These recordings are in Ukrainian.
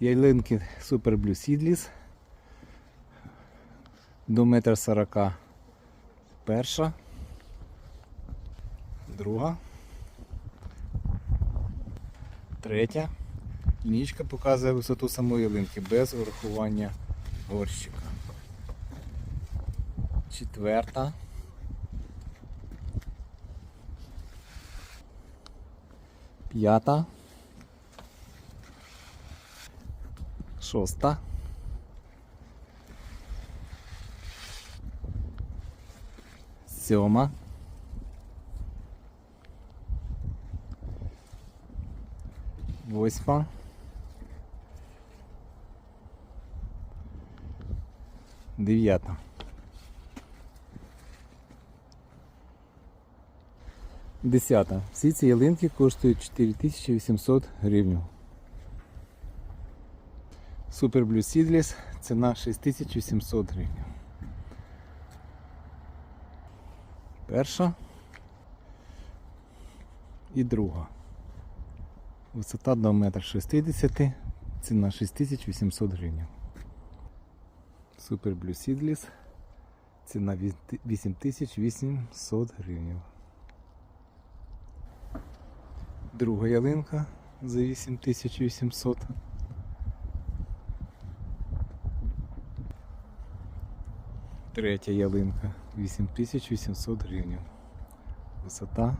Ялинки Super Blue Seedless до 1,40 м. Перша. Друга. Третя. Лінічка показує висоту самої ялинки без урахування горщика. Четверта. П'ята. Шоста. Сьома. Восьма. Дев'ята. Десята. Всі ці ялинки коштують 4800 гривень. Super Blue Seedless ціна 6700 гривень. Перша і друга. Висота до 1,60 м, ціна 6800 гривень. Super Blue Seedless, ціна 8800 гривень. Друга ялинка за 8800. Третя ялинка 8800 гривень. Висота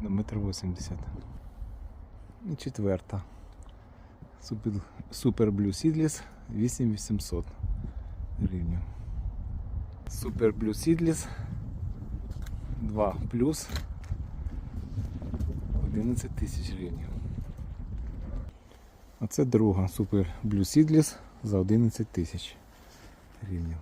до 1,80 м. І четверта. Супер, Blue Seedless 8800 гривень. Super Blue Seedless 2 плюс 11 тисяч гривень. А це друга Super Blue Seedless за 11 тисяч гривень.